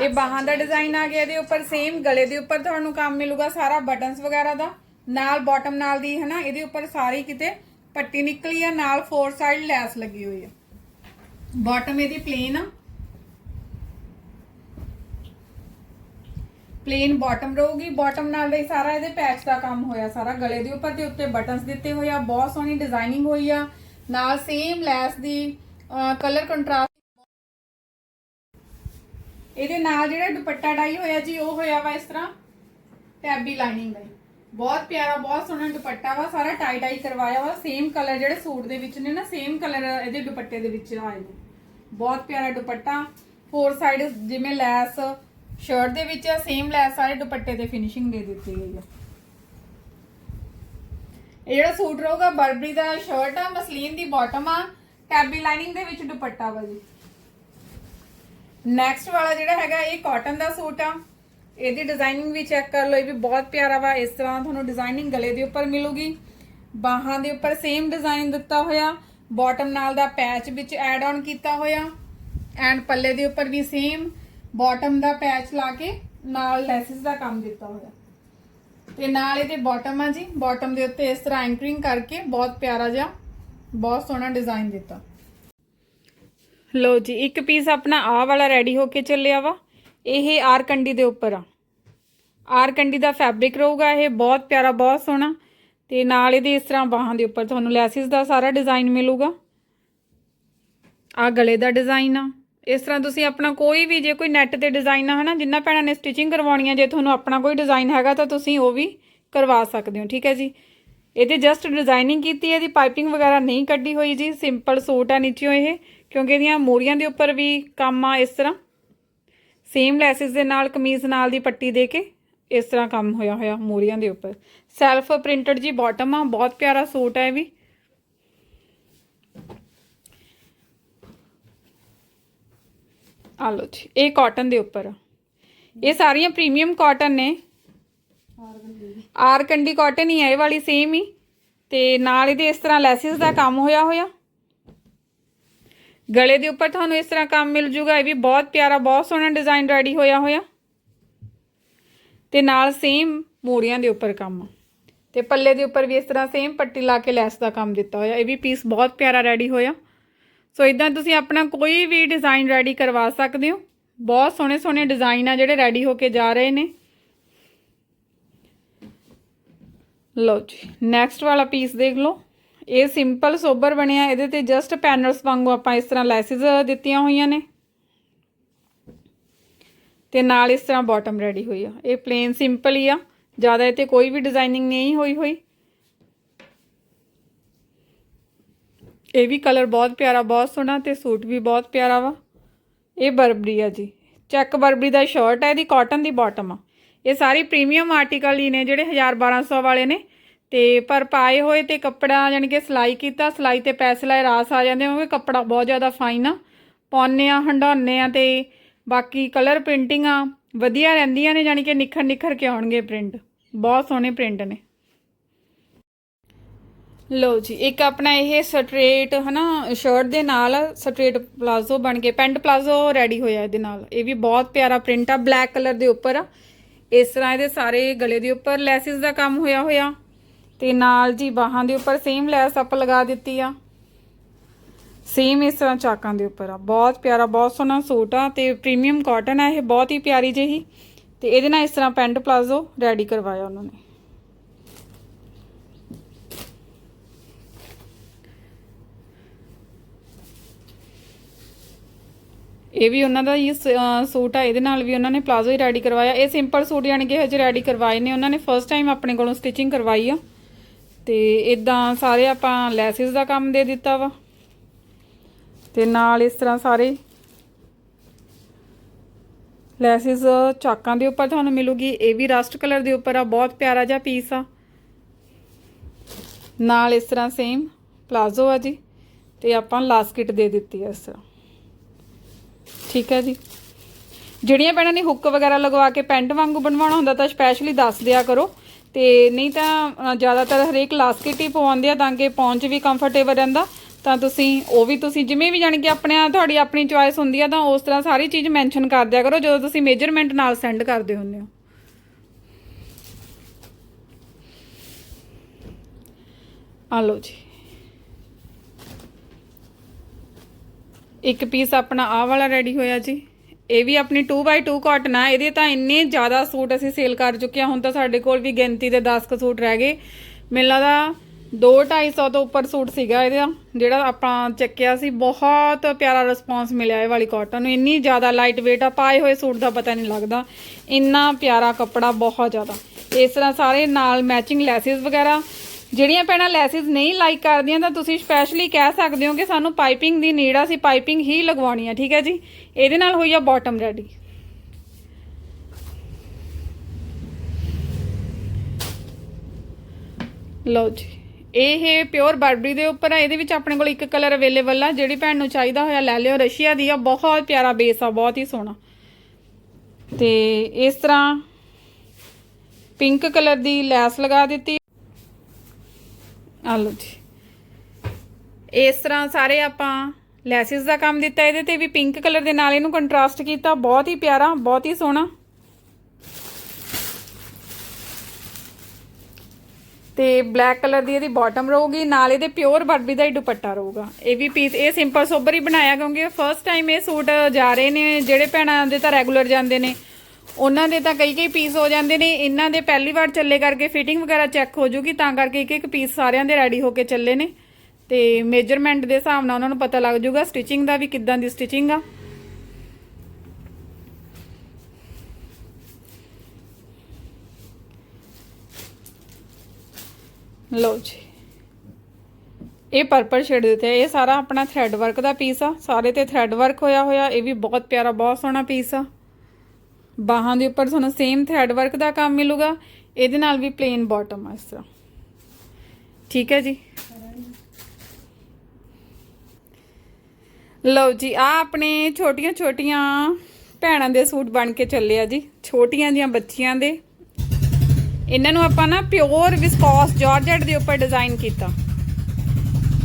ਇਹ ਬਾਹਾਂ ਦਾ ਡਿਜ਼ਾਈਨ ਆ ਗਿਆ ਇਹਦੇ ਉੱਪਰ। ਸੇਮ ਗਲੇ ਦੇ ਉੱਪਰ ਤੁਹਾਨੂੰ ਕੰਮ ਮਿਲੂਗਾ ਸਾਰਾ ਬਟਨਸ ਵਗੈਰਾ ਦਾ। ਨਾਲ ਬਾਟਮ ਨਾਲ ਦੀ ਹੈ ਨਾ ਇਹਦੇ ਉੱਪਰ ਸਾਰੀ ਕਿਤੇ ਪੱਟੀ ਨਿਕਲੀ ਆ, ਨਾਲ ਫੋਰ ਸਾਈਡ ਲੈਸ ਲੱਗੀ ਹੋਈ ਆ। ਬਾਟਮ ਇਹਦੀ ਪਲੇਨ ਆ। ਪਲੇਨ ਬਾਟਮ ਰਹੂਗੀ। ਬਾਟਮ ਨਾਲ ਦਾ ਹੀ ਸਾਰਾ ਇਹਦੇ ਪੈਚ ਦਾ ਕੰਮ ਹੋਇਆ, ਸਾਰਾ ਗਲੇ ਦੇ ਉੱਪਰ ਤੇ ਉੱਤੇ ਬਟਨਸ ਦਿੱਤੇ ਹੋਏ ਆ, ਬਹੁਤ ਸੋਹਣੀ ਡਿਜ਼ਾਈਨਿੰਗ ਹੋਈ ਆ। ਨਾਲ ਸੇਮ ਲੈਸ ਦੀ ਕਲਰ ਕੰਟਰਾਸਟ ਇਹਦੇ ਨਾਲ ਜਿਹੜਾ ਦੁਪੱਟਾ ਡਾਈ ਹੋਇਆ ਜੀ, ਉਹ ਹੋਇਆ ਵਾ ਇਸ ਤਰ੍ਹਾਂ ਟੈਬੀ ਲਾਈਨਿੰਗ ਦਾ ਹੀ। ਬਹੁਤ ਪਿਆਰਾ, ਬਹੁਤ ਸੋਹਣਾ ਦੁਪੱਟਾ ਵਾ, ਸਾਰਾ ਟਾਈ ਡਾਈ ਕਰਵਾਇਆ ਵਾ। ਸੇਮ ਕਲਰ ਜਿਹੜੇ ਸੂਟ ਦੇ ਵਿੱਚ ਨੇ ਨਾ ਸੇਮ ਕਲਰ ਇਹਦੇ ਦੁਪੱਟੇ ਦੇ ਵਿੱਚ ਆਏ ਨੇ ਬਹੁਤ ਪਿਆਰਾ ਦੁਪੱਟਾ। ਫੋਰ ਸਾਈਡ ਜਿਵੇਂ ਲੈਸ ਸ਼ਰਟ ਦੇ ਵਿੱਚ ਆ ਸੇਮ ਲੈਸ ਸਾਰੇ ਦੁਪੱਟੇ ਤੇ ਫਿਨਿਸ਼ਿੰਗ ਦੇ ਦਿੱਤੀ ਗਈ ਆ। ਇਹ ਜਿਹੜਾ ਸੂਟ ਰਹੂਗਾ ਬਰਬਰੀ ਦਾ ਸ਼ਰਟ ਆ ਮਸਲੀਨ ਦੀ ਬਾਟਮ ਆ ਟੈਬੀ ਲਾਈਨਿੰਗ ਦੇ ਵਿੱਚ ਦੁਪੱਟਾ ਵਾ ਜੀ। ਨੈਕਸਟ ਵਾਲਾ ਜਿਹੜਾ ਹੈਗਾ, ਇਹ ਕਾਟਨ ਦਾ ਸੂਟ ਆ। ਇਹਦੀ ਡਿਜ਼ਾਈਨਿੰਗ ਵੀ ਚੈੱਕ ਕਰ ਲਓ, ਇਹ ਵੀ ਬਹੁਤ ਪਿਆਰਾ ਵਾ। ਇਸ ਤਰ੍ਹਾਂ ਤੁਹਾਨੂੰ ਡਿਜ਼ਾਈਨਿੰਗ ਗਲੇ ਦੇ ਉੱਪਰ ਮਿਲੂਗੀ। ਬਾਹਾਂ ਦੇ ਉੱਪਰ ਸੇਮ ਡਿਜ਼ਾਈਨ ਦਿੱਤਾ ਹੋਇਆ। ਬਾਟਮ ਨਾਲ ਦਾ ਪੈਚ ਵਿੱਚ ਐਡ ਆਨ ਕੀਤਾ ਹੋਇਆ। ਐਂਡ ਪੱਲੇ ਦੇ ਉੱਪਰ ਵੀ ਸੇਮ ਬਾਟਮ ਦਾ ਪੈਚ ਲਾ ਕੇ ਨਾਲ ਲੈਸਿਸ ਦਾ ਕੰਮ ਦਿੱਤਾ ਹੋਇਆ। ਤੇ ਨਾਲ ਇਹਦੇ ਬਾਟਮ ਆ ਜੀ। ਬਾਟਮ ਦੇ ਉੱਤੇ ਇਸ ਤਰ੍ਹਾਂ ਐਂਕਰਿੰਗ ਕਰਕੇ ਬਹੁਤ ਪਿਆਰਾ ਜਿਹਾ, ਬਹੁਤ ਸੋਹਣਾ ਡਿਜ਼ਾਈਨ ਦਿੱਤਾ। ਲੋ ਜੀ, ਇੱਕ ਪੀਸ ਆਪਣਾ ਆਹ ਵਾਲਾ ਰੈਡੀ ਹੋ ਕੇ ਚੱਲਿਆ ਵਾ। ਇਹ ਆਰ ਕੰਡੀ ਦੇ ਉੱਪਰ ਆ। ਆਰ ਕੰਡੀ ਦਾ ਫੈਬਰਿਕ ਰਹੂਗਾ ਇਹ, ਬਹੁਤ ਪਿਆਰਾ, ਬਹੁਤ ਸੋਹਣਾ। ਤੇ ਨਾਲ ਇਹਦੇ ਇਸ ਤਰ੍ਹਾਂ ਬਾਹਾਂ ਦੇ ਉੱਪਰ ਤੁਹਾਨੂੰ ਲੈਸਿਸ ਦਾ ਸਾਰਾ ਡਿਜ਼ਾਈਨ ਮਿਲੂਗਾ। ਆ ਗਲੇ ਦਾ ਡਿਜ਼ਾਈਨ ਆ। ਇਸ ਤਰ੍ਹਾਂ ਤੁਸੀਂ ਆਪਣਾ ਕੋਈ ਵੀ, ਜੇ ਕੋਈ ਨੈਟ ਤੇ ਡਿਜ਼ਾਈਨ ਆ ਹਨਾ, ਜਿੰਨਾ ਭੈਣਾਂ ਨੇ ਸਟਿਚਿੰਗ ਕਰਵਾਉਣੀ ਆ, ਜੇ ਤੁਹਾਨੂੰ ਆਪਣਾ ਕੋਈ ਡਿਜ਼ਾਈਨ ਹੈਗਾ, ਤਾਂ ਤੁਸੀਂ ਉਹ ਵੀ ਕਰਵਾ ਸਕਦੇ ਹੋ, ਠੀਕ ਹੈ ਜੀ? ਇਹਦੇ ਜਸਟ ਡਿਜ਼ਾਈਨਿੰਗ ਕੀਤੀ ਹੈ ਇਹਦੀ ਪਾਈਪਿੰਗ ਵਗੈਰਾ ਨਹੀਂ ਕੱਢੀ ਹੋਈ ਜੀ ਸਿੰਪਲ ਸੂਟ ਆ ਨੀਚਿਓਂ ਇਹ, ਕਿਉਂਕਿ ਇਹਦੀਆਂ ਮੋਰੀਆਂ ਦੇ ਉੱਪਰ ਵੀ ਕੰਮ ਆ ਇਸ ਤਰ੍ਹਾਂ। ਸੇਮ ਲੈਸਿਸ ਦੇ ਨਾਲ, ਕਮੀਜ਼ ਨਾਲ ਦੀ ਪੱਟੀ ਦੇ ਕੇ ਇਸ ਤਰ੍ਹਾਂ ਕੰਮ ਹੋਇਆ ਹੋਇਆ ਮੋਰੀਆਂ ਦੇ ਉੱਪਰ। ਸੈਲਫ ਪ੍ਰਿੰਟਡ ਜੀ ਬਾਟਮ ਆ, ਬਹੁਤ ਪਿਆਰਾ ਸੂਟ ਹੈ ਇਹ ਵੀ। ਆ ਲਓ ਜੀ, ਇਹ ਕਾਟਨ ਦੇ ਉੱਪਰ ਆ। ਇਹ ਸਾਰੀਆਂ ਪ੍ਰੀਮੀਅਮ ਕਾਟਨ ਨੇ। ਆਰ ਕੰਡੀ ਕਾਟਨ ਹੀ ਹੈ ਇਹ ਵਾਲੀ ਸੇਮ ਹੀ। ਤੇ ਨਾਲ ਇਹਦੇ ਇਸ ਤਰ੍ਹਾਂ ਲੈਸਿਸ ਦਾ ਕੰਮ ਹੋਇਆ ਹੋਇਆ। ਗਲੇ ਦੇ ਉੱਪਰ ਤੁਹਾਨੂੰ ਇਸ ਤਰ੍ਹਾਂ ਕੰਮ ਮਿਲ ਜੂਗਾ, ਇਹ ਵੀ ਬਹੁਤ ਪਿਆਰਾ, ਬਹੁਤ ਸੋਹਣਾ ਡਿਜ਼ਾਈਨ ਰੈਡੀ ਹੋਇਆ ਹੋਇਆ। ਤੇ ਨਾਲ ਸੇਮ ਮੋਰੀਆਂ ਦੇ ਉੱਪਰ ਕੰਮ। ਤੇ ਪੱਲੇ ਦੇ ਉੱਪਰ ਵੀ ਇਸ ਤਰ੍ਹਾਂ ਸੇਮ ਪੱਟੀ ਲਾ ਕੇ ਲੈਸ ਦਾ ਕੰਮ ਦਿੱਤਾ ਹੋਇਆ। ਇਹ ਵੀ ਪੀਸ ਬਹੁਤ ਪਿਆਰਾ ਰੈਡੀ ਹੋਇਆ। ਸੋ ਇਦਾਂ ਤੁਸੀਂ ਆਪਣਾ ਕੋਈ ਵੀ ਡਿਜ਼ਾਈਨ ਰੈਡੀ ਕਰਵਾ ਸਕਦੇ ਹੋ। ਬਹੁਤ ਸੋਹਣੇ ਸੋਹਣੇ ਡਿਜ਼ਾਈਨ ਆ ਜਿਹੜੇ ਰੈਡੀ ਹੋ ਕੇ ਜਾ ਰਹੇ ਨੇ। ਲਓ ਜੀ ਨੈਕਸਟ ਵਾਲਾ ਪੀਸ ਦੇਖ ਲਓ। ਇਹ ਸਿੰਪਲ ਸੋਬਰ ਬਣਿਆ, ਇਹਦੇ ਤੇ ਜਸਟ ਪੈਨਲਸ ਵਾਂਗੂ ਆਪਾਂ ਇਸ ਤਰ੍ਹਾਂ ਲੈਸਿਸ ਦਿੱਤੀਆਂ ਹੋਈਆਂ ਨੇ। ਤੇ ਨਾਲ ਇਸ ਤਰ੍ਹਾਂ ਬਾਟਮ ਰੈਡੀ ਹੋਈ ਆ। ਇਹ ਪਲੇਨ ਸਿੰਪਲ ਹੀ ਆ, ਜ਼ਿਆਦਾ ਇਹ ਤੇ ਕੋਈ ਵੀ ਡਿਜ਼ਾਈਨਿੰਗ ਨਹੀਂ ਹੋਈ ਹੋਈ। ਇਹ ਵੀ ਕਲਰ ਬਹੁਤ ਪਿਆਰਾ, ਬਹੁਤ ਸੋਹਣਾ ਤੇ ਸੂਟ ਵੀ ਬਹੁਤ ਪਿਆਰਾ ਵਾ। ਇਹ ਬਰਬਰੀ ਆ ਜੀ। ਚੈੱਕ ਬਰਬਰੀ ਦਾ ਸ਼ਰਟ ਹੈ ਇਹਦੀ ਕਾਟਨ ਦੀ ਬਾਟਮ ਆ। ਇਹ ਸਾਰੀ ਪ੍ਰੀਮੀਅਮ ਆਰਟੀਕਲ ਹੀ ਨੇ ਜਿਹੜੇ 1000 1200 ਵਾਲੇ ਨੇ। ਤੇ ਪਰ ਪਾਏ ਹੋਏ ਤੇ ਕੱਪੜਾ ਯਾਨੀ ਕਿ ਸਿਲਾਈ ਕੀਤਾ, ਸਿਲਾਈ ਤੇ ਪੈਸੇ ਲਾਏ, ਰਾਸ ਆ ਜਾਂਦੇ ਹੋਵੇ ਕੱਪੜਾ ਬਹੁਤ ਜ਼ਿਆਦਾ ਫਾਈਨ ਆ। ਪਾਉਂਦੇ ਆ ਹੰਡਾਉਂਦੇ ਆ ਤੇ ਬਾਕੀ ਕਲਰ ਪ੍ਰਿੰਟਿੰਗਾਂ ਵਧੀਆ ਰਹਿੰਦੀਆਂ ਨੇ ਯਾਨੀ ਕਿ ਨਿਖਰ ਨਿਖਰ ਕੇ ਆਉਣਗੇ ਪ੍ਰਿੰਟ ਬਹੁਤ ਸੋਹਣੇ ਪ੍ਰਿੰਟ ਨੇ। ਲਓ ਜੀ, ਇੱਕ ਆਪਣਾ ਇਹ ਸਟ੍ਰੇਟ ਹਨਾ ਸ਼ਰਟ ਦੇ ਨਾਲ ਸਟ੍ਰੇਟ ਪਲਾਜ਼ੋ ਬਣ ਕੇ ਪੈਂਟ ਪਲਾਜ਼ੋ ਰੈਡੀ ਹੋਇਆ ਇਹਦੇ ਨਾਲ। ਇਹ ਵੀ ਬਹੁਤ ਪਿਆਰਾ ਪ੍ਰਿੰਟ ਆ ਬਲੈਕ ਕਲਰ ਦੇ ਉੱਪਰ। ਆ ਇਸ ਤਰ੍ਹਾਂ ਇਹਦੇ ਸਾਰੇ ਗਲੇ ਦੇ ਉੱਪਰ ਲੈਸਿਸ ਦਾ ਕੰਮ ਹੋਇਆ ਹੋਇਆ। ਤੇ ਨਾਲ ਜੀ ਬਾਹਾਂ ਦੇ ਉੱਪਰ ਸੇਮ ਲੈਸ ਅਪ ਲਗਾ ਦਿੱਤੀ ਆ। ਸੇਮ ਇਸ ਤਰ੍ਹਾਂ ਚਾਕਾਂ ਦੇ ਉੱਪਰ ਆ। ਬਹੁਤ ਪਿਆਰਾ, ਬਹੁਤ ਸੋਹਣਾ ਸੂਟ ਆ ਤੇ ਪ੍ਰੀਮੀਅਮ ਕਾਟਨ ਆ, ਇਹ ਬਹੁਤ ਹੀ ਪਿਆਰੀ ਜਿਹੀ। ਤੇ ਇਹਦੇ ਨਾਲ ਇਸ ਤਰ੍ਹਾਂ ਪੈਂਟ ਪਲਾਜ਼ੋ ਰੈਡੀ ਕਰਵਾਇਆ ਉਹਨਾਂ ਨੇ। ਇਹ ਵੀ ਉਹਨਾਂ ਦਾ ਹੀ ਸੂਟ ਆ, ਇਹਦੇ ਨਾਲ ਵੀ ਉਹਨਾਂ ਨੇ ਪਲਾਜ਼ੋ ਹੀ ਰੈਡੀ ਕਰਵਾਇਆ। ਇਹ ਸਿੰਪਲ ਸੂਟ ਯਾਨੀ ਕਿ ਹਜੇ ਰੈਡੀ ਕਰਵਾਏ ਨੇ। ਉਹਨਾਂ ਨੇ ਫਸਟ ਟਾਈਮ ਆਪਣੇ ਕੋਲੋਂ ਸਟਿਚਿੰਗ ਕਰਵਾਈ ਆ। ਤੇ ਇਦਾਂ ਸਾਰੇ ਆਪਾਂ ਲੈਸਿਸ ਦਾ ਕੰਮ ਦੇ ਦਿੱਤਾ ਵਾ। ਤੇ ਨਾਲ ਇਸ ਤਰ੍ਹਾਂ ਸਾਰੇ ਲੈਸਿਸ ਚਾਕਾਂ ਦੇ ਉੱਪਰ ਤੁਹਾਨੂੰ ਮਿਲੂਗੀ। ਇਹ ਵੀ ਰਸਟ ਕਲਰ ਦੇ ਉੱਪਰ ਆ। ਬਹੁਤ ਪਿਆਰਾ ਜਿਹਾ ਪੀਸ ਆ। ਨਾਲ ਇਸ ਤਰ੍ਹਾਂ ਸੇਮ ਪਲਾਜ਼ੋ ਆ ਜੀ। ਤੇ ਆਪਾਂ ਲਾਸਕਿਟ ਦੇ ਦਿੱਤੀ ਆ ਇਸ ਤਰ੍ਹਾਂ। ਠੀਕ ਹੈ ਜੀ। ਜਿਹੜੀਆਂ ਭੈਣਾਂ ਨੇ ਹੁੱਕ ਵਗੈਰਾ ਲਗਵਾ ਕੇ ਪੈਂਟ ਵਾਂਗੂ ਬਣਵਾਉਣਾ ਹੁੰਦਾ ਤਾਂ ਸਪੈਸ਼ਲੀ ਦੱਸ ਦਿਆ ਕਰੋ। ਤੇ ਨਹੀਂ ਤਾਂ ਜ਼ਿਆਦਾਤਰ ਹਰੇਕ ਲਾਸਕਿਟ ਹੀ ਪਵਾਉਂਦੇ ਆ ਤਾਂ ਕਿ ਪਹੁੰਚ ਵੀ ਕੰਫਰਟੇਬਲ ਰਹਿੰਦਾ। ਤਾਂ ਤੁਸੀਂ, ਉਹ ਵੀ ਤੁਸੀਂ ਜਿਵੇਂ ਵੀ ਜਾਣੀ ਕਿ ਆਪਣੇ ਤੁਹਾਡੀ ਆਪਣੀ ਚੁਆਇਸ ਹੁੰਦੀ ਆ ਤਾਂ ਉਸ ਤਰ੍ਹਾਂ ਸਾਰੀ ਚੀਜ਼ ਮੈਂਸ਼ਨ ਕਰ ਦਿਆ ਕਰੋ, ਜਦੋਂ ਤੁਸੀਂ ਮੇਜਰਮੈਂਟ ਨਾਲ ਸੈਂਡ ਕਰਦੇ ਹੁੰਦੇ ਹੋ। ਆ ਲਓ ਜੀ। ਇੱਕ ਪੀਸ ਆਪਣਾ ਆਹ ਵਾਲਾ ਰੈਡੀ ਹੋਇਆ ਜੀ। ਇਹ ਵੀ ਆਪਣੀ 2x2 ਕਾਟਨ ਆ। ਇਹਦੇ ਤਾਂ ਇੰਨੇ ਜ਼ਿਆਦਾ ਸੂਟ ਅਸੀਂ ਸੇਲ ਕਰ ਚੁੱਕੇ ਹਾਂ। ਹੁਣ ਤਾਂ ਸਾਡੇ ਕੋਲ ਵੀ ਗਿਣਤੀ ਦੇ 10 ਕੁ ਸੂਟ ਰਹਿ ਗਏ। ਮੈਨੂੰ ਲੱਗਦਾ 2-250 ਤੋਂ ਉੱਪਰ ਸੂਟ ਸੀਗਾ ਇਹਦਾ, ਜਿਹੜਾ ਆਪਾਂ ਚੱਕਿਆ ਸੀ। ਬਹੁਤ ਪਿਆਰਾ ਰਿਸਪਾਂਸ ਮਿਲਿਆ ਇਹ ਵਾਲੀ ਕਾਟਨ ਨੂੰ। ਇੰਨੀ ਜ਼ਿਆਦਾ ਲਾਈਟ weight ਆ, ਪਾਏ ਹੋਏ ਸੂਟ ਦਾ ਪਤਾ ਨਹੀਂ ਲੱਗਦਾ। ਇੰਨਾ ਪਿਆਰਾ ਕੱਪੜਾ, ਬਹੁਤ ਜ਼ਿਆਦਾ। ਇਸ ਤਰ੍ਹਾਂ ਸਾਰੇ ਨਾਲ ਮੈਚਿੰਗ ਲੈਸਿਸ ਵਗੈਰਾ। ਜਿਹੜੀਆਂ ਭੈਣਾਂ ਲੈਸਿਸ ਨਹੀਂ ਲਾਈਕ ਕਰਦੀਆਂ, ਤਾਂ ਤੁਸੀਂ ਸਪੈਸ਼ਲੀ ਕਹਿ ਸਕਦੇ ਹੋ ਕਿ ਸਾਨੂੰ ਪਾਈਪਿੰਗ ਦੀ ਨੀਡ ਆ, ਅਸੀਂ ਪਾਈਪਿੰਗ ਹੀ ਲਗਵਾਉਣੀ ਆ, ਠੀਕ ਹੈ ਜੀ? ਇਹਦੇ ਨਾਲ ਹੋਈ ਆ ਬਾਟਮ ਰੈਡੀ ਲਓ ਜੀ, ਇਹ ਪਿਓਰ ਬਰਬਰੀ ਦੇ ਉੱਪਰ ਆ, ਇਹਦੇ ਵਿੱਚ ਆਪਣੇ ਕੋਲ ਇੱਕ ਕਲਰ ਅਵੇਲੇਬਲ ਆ, ਜਿਹੜੀ ਭੈਣ ਨੂੰ ਚਾਹੀਦਾ ਹੋਇਆ ਲੈ ਲਿਓ, ਰਸ਼ੀਆ ਦੀ ਆ, ਬਹੁਤ ਪਿਆਰਾ ਬੇਸ ਆ, ਬਹੁਤ ਹੀ ਸੋਹਣਾ। ਤੇ ਇਸ ਤਰ੍ਹਾਂ ਪਿੰਕ ਕਲਰ ਦੀ ਲੈਸ ਲਗਾ ਦਿੱਤੀ। ਆ ਲਓ ਜੀ। ਇਸ ਤਰ੍ਹਾਂ ਸਾਰੇ ਆਪਾਂ ਲੈਸਿਸ ਦਾ ਕੰਮ ਦਿੱਤਾ, ਇਹਦੇ ਤੇ ਵੀ ਪਿੰਕ ਕਲਰ ਦੇ ਨਾਲ ਇਹਨੂੰ ਕੰਟਰਾਸਟ ਕੀਤਾ। ਬਹੁਤ ਹੀ ਪਿਆਰਾ, ਬਹੁਤ ਹੀ ਸੋਹਣਾ। ਤੇ ਬਲੈਕ ਕਲਰ ਦੀ ਇਹਦੀ ਬਾਟਮ ਰਹੂਗੀ, ਨਾਲ ਇਹਦੇ ਪਿਓਰ ਬਰਬੀ ਦਾ ਹੀ ਦੁਪੱਟਾ ਰਹੂਗਾ। ਇਹ ਵੀ ਪੀਸ ਇਹ ਸਿੰਪਲ ਸੋਬਰ ਹੀ ਬਣਾਇਆ ਕਿਉਂਕਿ ਫਰਸਟ ਟਾਈਮ ਇਹ ਸੂਟ ਜਾ ਰਹੇ ਨੇ, ਜਿਹੜੇ ਭੈਣਾਂ ਦੇ ਤਾਂ ਰੈਗੂਲਰ ਜਾਂਦੇ ਨੇ। ਉਹਨਾਂ ਦੇ ਤਾਂ ਕਈ ਕਈ ਪੀਸ ਹੋ ਜਾਂਦੇ ਨੇ, ਇਹਨਾਂ ਦੇ ਪਹਿਲੀ ਵਾਰ ਚੱਲੇ ਕਰਕੇ ਫਿਟਿੰਗ ਵਗੈਰਾ ਚੈੱਕ ਹੋ ਜੂਗੀ, ਤਾਂ ਕਰਕੇ ਇੱਕ ਇੱਕ ਪੀਸ ਸਾਰਿਆਂ ਦੇ ਰੈਡੀ ਹੋ ਕੇ ਚੱਲੇ ਨੇ। ਤੇ ਮੇਜਰਮੈਂਟ ਦੇ ਹਿਸਾਬ ਨਾਲ ਉਹਨਾਂ ਨੂੰ ਪਤਾ ਲੱਗ ਜੂਗਾ ਸਟਿਚਿੰਗ ਦਾ ਵੀ ਕਿੱਦਾਂ ਦੀ ਸਟਿਚਿੰਗ ਆ। ਲਓ ਜੀ। ਇਹ ਪਰਪਲ ਸ਼ੇਡ ਦਿੱਤੇ ਇਹ ਸਾਰਾ ਆਪਣਾ ਥ੍ਰੈਡ ਵਰਕ ਦਾ ਪੀਸ ਆ, ਸਾਰੇ ਤੇ ਥ੍ਰੈਡ ਵਰਕ ਹੋਇਆ ਹੋਇਆ, ਇਹ ਵੀ ਬਹੁਤ ਪਿਆਰਾ, ਬਹੁਤ ਸੋਹਣਾ ਪੀਸ ਆ। ਬਾਹਾਂ ਦੇ ਉੱਪਰ ਤੁਹਾਨੂੰ ਸੇਮ ਥ੍ਰੈਡ ਵਰਕ ਦਾ ਕੰਮ ਮਿਲੂਗਾ। ਇਹਦੇ ਨਾਲ ਵੀ ਪਲੇਨ ਬਾਟਮ ਆ ਇਸ ਤਰ੍ਹਾਂ। ਠੀਕ ਹੈ ਜੀ? ਲਓ ਜੀ, ਆ ਆਪਣੇ ਛੋਟੀਆਂ ਛੋਟੀਆਂ ਭੈਣਾਂ ਦੇ ਸੂਟ ਬਣ ਕੇ ਚੱਲੇ ਆ ਜੀ। ਛੋਟੀਆਂ ਜੀਆਂ ਬੱਚੀਆਂ ਦੇ। ਇਹਨਾਂ ਨੂੰ ਆਪਾਂ ਨਾ ਪਿਓਰ ਵਿਸਕੋਸ ਜਾਰਜਟ ਦੇ ਉੱਪਰ ਡਿਜ਼ਾਈਨ ਕੀਤਾ।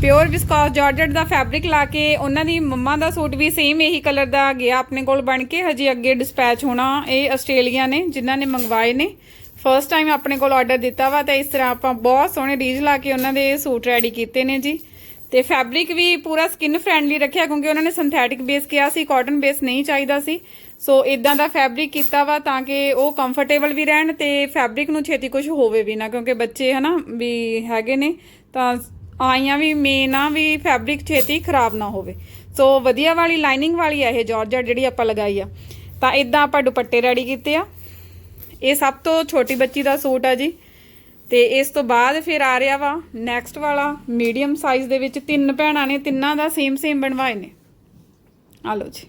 ਪਿਓਰ ਵਿਸਕੋਸ ਜਾਰਜਟ ਦਾ ਫੈਬਰਿਕ ਲਾ ਕੇ ਉਹਨਾਂ ਦੀ ਮੰਮਾ ਦਾ ਸੂਟ ਵੀ ਸੇਮ ਇਹੀ ਕਲਰ ਦਾ ਗਿਆ ਆਪਣੇ ਕੋਲ ਬਣ ਕੇ। ਹਜੇ ਅੱਗੇ ਡਿਸਪੈਚ ਹੋਣਾ ਇਹ ਆਸਟ੍ਰੇਲੀਆ ਨੇ, ਜਿਨ੍ਹਾਂ ਨੇ ਮੰਗਵਾਏ ਨੇ। ਫਰਸਟ ਟਾਈਮ ਆਪਣੇ ਕੋਲ ਆਰਡਰ ਦਿੱਤਾ ਵਾ ਤਾਂ ਇਸ ਤਰ੍ਹਾਂ ਆਪਾਂ ਬਹੁਤ ਸੋਹਣੇ ਰੀਜ ਲਾ ਕੇ ਉਹਨਾਂ ਦੇ ਸੂਟ ਰੈਡੀ ਕੀਤੇ ਨੇ ਜੀ। ਤੇ ਫੈਬਰਿਕ ਵੀ ਪੂਰਾ ਸਕਿਨ ਫ੍ਰੈਂਡਲੀ ਰੱਖਿਆ ਕਿਉਂਕਿ ਉਹਨਾਂ ਨੇ ਸਿੰਥੈਟਿਕ ਬੇਸ ਕਿਹਾ ਸੀ ਕਾਟਨ ਬੇਸ ਨਹੀਂ ਚਾਹੀਦਾ ਸੀ। ਸੋ ਇਦਾਂ ਦਾ ਫੈਬਰਿਕ ਕੀਤਾ ਵਾ ਤਾਂ ਕਿ ਉਹ ਕੰਫਰਟੇਬਲ ਵੀ ਰਹਿਣ ਤੇ ਫੈਬਰਿਕ ਨੂੰ ਛੇਤੀ ਕੁਝ ਹੋਵੇ ਵੀ ਨਾ ਕਿਉਂਕਿ ਬੱਚੇ ਹਨਾ ਵੀ ਹੈਗੇ ਨੇ ਤਾਂ ਆਈਆਂ ਵੀ ਮੇਨ ਆ ਵੀ ਫੈਬਰਿਕ ਛੇਤੀ ਖਰਾਬ ਨਾ ਹੋਵੇ। ਸੋ ਵਧੀਆ ਵਾਲੀ ਲਾਈਨਿੰਗ ਵਾਲੀ ਆ ਇਹ ਜਾਰਜਟ ਜਿਹੜੀ ਆਪਾਂ ਲਗਾਈ ਆ। ਤਾਂ ਇਦਾਂ ਆਪਾਂ ਦੁਪੱਟੇ ਰੈਡੀ ਕੀਤੇ ਆ। ਇਹ ਸਭ ਤੋਂ ਛੋਟੀ ਬੱਚੀ ਦਾ ਸੂਟ ਆ ਜੀ। ਤੇ ਇਸ ਤੋਂ ਬਾਅਦ ਫਿਰ ਆ ਰਿਹਾ ਵਾ ਨੈਕਸਟ ਵਾਲਾ ਮੀਡੀਅਮ ਸਾਈਜ਼ ਦੇ ਵਿੱਚ ਤਿੰਨ ਭੈਣਾਂ ਨੇ, ਤਿੰਨਾਂ ਦਾ ਸੇਮ ਸੇਮ ਬਣਵਾਏ ਨੇ। ਆ ਲਓ ਜੀ।